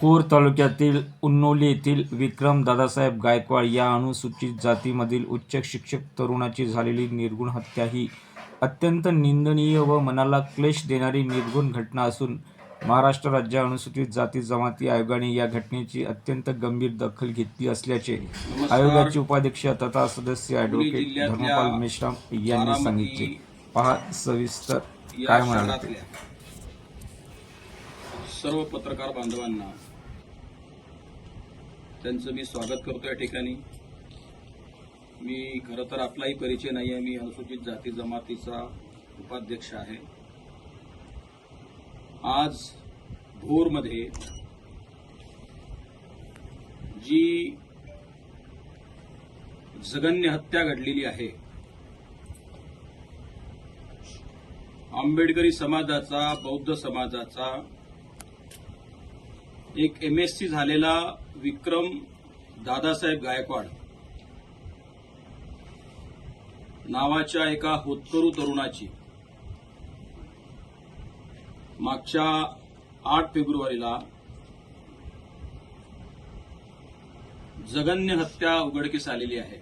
खोर तालुक्यातील उन्नोली येथील विक्रम दादासाहेब गायकवाड या अनुसूचित जातीमधील उच्च शिक्षक तरुणाची झालेली निर्गुण हत्या ही अत्यंत निंदनीय व मनाला क्लेश देणारी निर्गुण घटना असून महाराष्ट्र राज्य अनुसूचित जाती जमाती आयोगाने या घटनेची अत्यंत गंभीर दखल घेतली असल्याचे आयोगाचे उपाध्यक्ष तथा सदस्य ॲडव्होकेट जिल्ह्यातल्या धर्मपाल मेश्राम यांनी सांगितले. पहा सविस्तर काय म्हणाले सर्व पत्रकार बांधवांना त्यांचं मी स्वागत करतो या ठिकाणी. मी खरं तर आपलाही परिचय नाही आहे मी अनुसूचित जाती जमातीचा उपाध्यक्ष आहे. आज भोरमध्ये जी जगन्य हत्या घडलेली आहे आंबेडकरी समाजाचा बौद्ध समाजाचा एक एम एस सी झालेला विक्रम दादासाहेब गायकवाड. नावाच्या एका होतकरू तरुणाची. मागच्या आठ फेब्रुवारीला जगन्य हत्या उघडकीस आलेली आहे.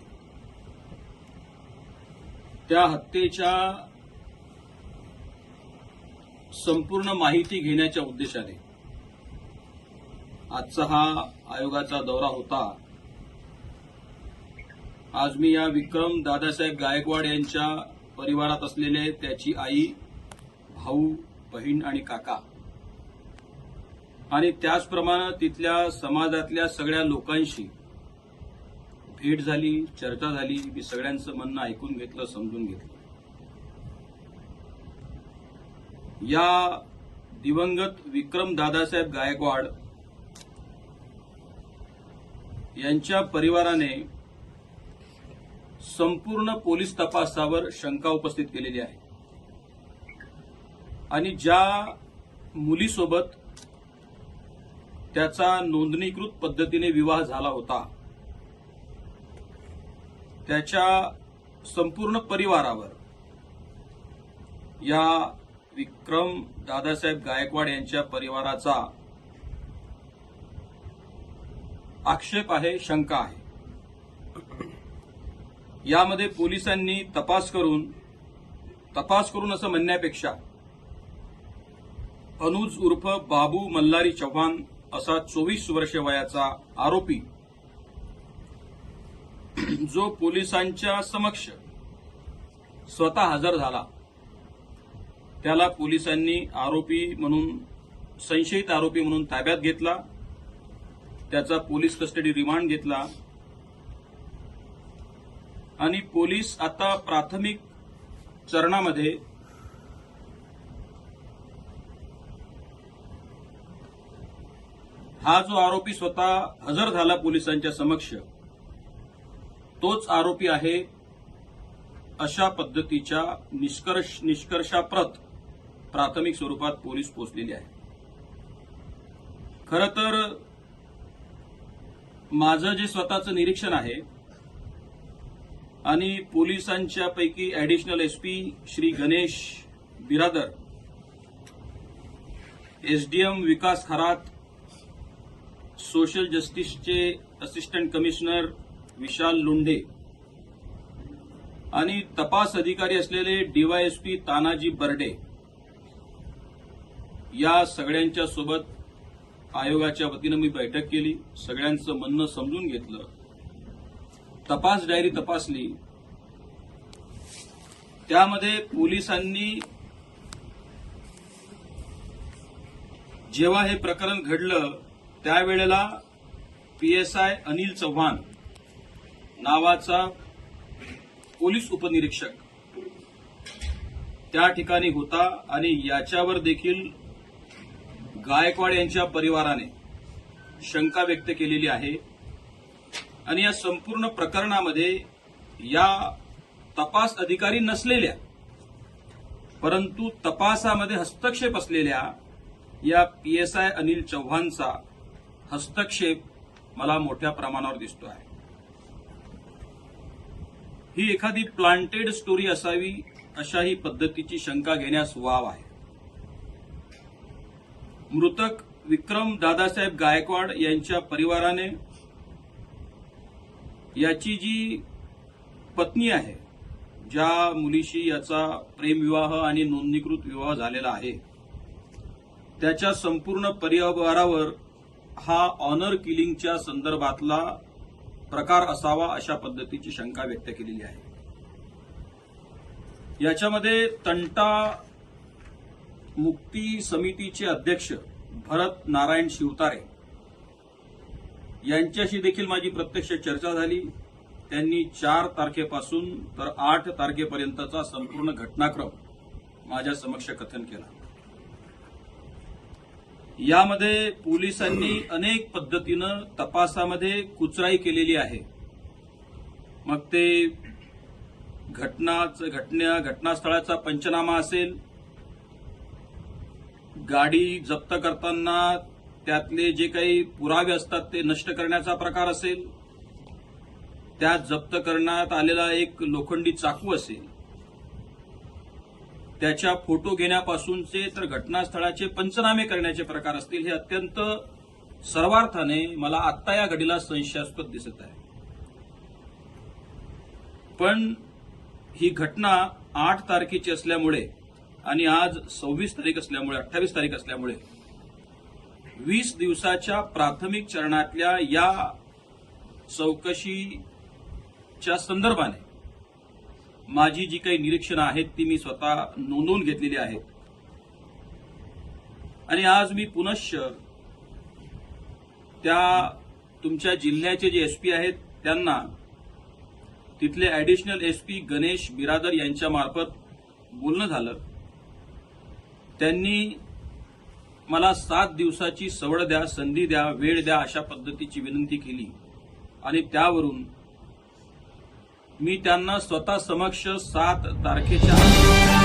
त्या हत्येच्या संपूर्ण माहिती घेण्याच्या उद्देशाने आजचा हा आयोगाचा दौरा होता. आज मी या विक्रम दादासाहेब गायकवाड यांच्या परिवारात असलेले त्याची आई भाऊ बहीण आणि काका. आणि त्याचप्रमाणे तिथल्या समाजातल्या सगळ्या लोकांशी भेट झाली चर्चा झाली. मी सगळ्यांचं म्हणणं ऐकून घेतलं समजून घेतलं. या दिवंगत विक्रम दादासाहेब गायकवाड यांच्या परिवाराने संपूर्ण पोलीस तपासावर शंका उपस्थित केलेली आहे. आणि ज्या मुलीसोबत त्याचा नोंदणीकृत पद्धतीने विवाह झाला होता त्याच्या संपूर्ण परिवारावर या विक्रम दादासाहेब गायकवाड यांच्या परिवाराचा आक्षेप आहे शंका आहे. यामध्ये पोलिसांनी तपास करून तपास करून असं म्हणण्यापेक्षा अनुज उर्फ बाबू मल्हारी चव्हाण असा चोवीस वर्ष वयाचा आरोपी जो पोलिसांच्या समक्ष स्वतः हजर झाला. त्याला पोलिसांनी आरोपी म्हणून संशयित आरोपी म्हणून ताब्यात घेतला. त्याचा पोलीस कस्टडी रिमांड घेतला. आणि पोलीस आता प्राथमिक चरणामध्ये हा जो आरोपी स्वतः हजर झाला पोलिसांच्या समक्ष तोच आरोपी आहे अशा पद्धतीच्या निष्कर्ष निष्कर्षाप्रत प्राथमिक स्वरूपात पोलीस पोहोचलेले आहे खरं तर माझं जे स्वतःचं निरीक्षण आहे आणि पोलिसांच्या पैकी additional SP Shri Ganesh Biradar SDM Vikas Kharat social जस्टिसचे assistant commissioner Vishal Londhe आणि तपास अधिकारी असलेले डीवायएसपी तानाजी बर्डे या सगळ्यांच्या सोबत आयोगाच्या वतीनं मी बैठक केली सगळ्यांचं म्हणणं समजून घेतलं. तपास डायरी तपासली. त्यामध्ये पोलिसांनी जेव्हा हे प्रकरण घडलं त्यावेळेला पीएसआय अनिल चव्हाण नावाचा पोलीस उपनिरीक्षक त्या ठिकाणी होता आणि याच्यावर देखील गायकवाड यांच्या परिवाराने शंका व्यक्त केलेली आहे. आणि या संपूर्ण प्रकरणामध्ये या तपास अधिकारी नसलेल्या परंतु तपासामध्ये हस्तक्षेप असलेल्या या पीएसआय अनिल चव्हाणचा हस्तक्षेप मला मोठ्या प्रमाणावर दिसतो आहे. ही एखादी प्लांटेड स्टोरी असावी अशा ही पद्धतीची शंका घेण्यास वाव आहे. मृतक विक्रम दादासाहेब गायकवाड यांच्या परिवाराने याची जी पत्नी आहे ज्या मुलीशी याचा प्रेमविवाह आणि नोंदणीकृत विवाह झालेला आहे त्याच्या संपूर्ण परिवारावर हा ऑनर किलिंगच्या संदर्भातला प्रकार असावा अशा पद्धतीची शंका व्यक्त केलेली आहे. याच्यामध्ये तंटा मुक्ती समितीचे अध्यक्ष भरत नारायण शिवतारे यांच्याशी देखील माझी प्रत्यक्ष चर्चा झाली. त्यांनी चार तारखेपासून तर आठ तारखेपर्यंतचा संपूर्ण घटनाक्रम माझ्या समक्ष कथन केला. यामध्ये पोलिसांनी अनेक पद्धतीनं तपासामध्ये कुचराई केलेली आहे. मग ते घटनाच घटना घटनास्थळाचा पंचनामा असेल गाडी जप्त करताना त्यातले जे काही पुरावे असतात ते नष्ट करण्याचा प्रकार असेल त्यात जप्त करण्यात आलेला एक लोखंडी चाकू असेल त्याच्या फोटो घेण्यापासूनचे तर घटनास्थळाचे पंचनामे करण्याचे प्रकार असतील हे अत्यंत सर्वार्थाने मला आत्ता या घडीला संशयास्पद दिसत आहे. पण ही घटना आठ तारखेची असल्यामुळे आणि आज सव्वीस तारीख असल्यामुळे अठ्ठावीस तारीख असल्यामुळे वीस दिवसाच्या प्राथमिक चरणातल्या या चौकशीच्या संदर्भाने माझी जी काही निरीक्षणं आहेत ती मी स्वतः नोंदवून घेतलेली आहेत. आणि आज मी पुनश्च त्या तुमच्या जिल्ह्याचे जे एसपी आहेत त्यांना तिथले ऍडिशनल एसपी गणेश बिरादर यांच्यामार्फत बोलणं झालं. त्यांनी मला सात दिवसाची सवड द्या संधी द्या वेळ द्या अशा पद्धतीची विनंती केली. आणि त्यावरून मी त्यांना स्वतः समक्ष सात तारखेच्या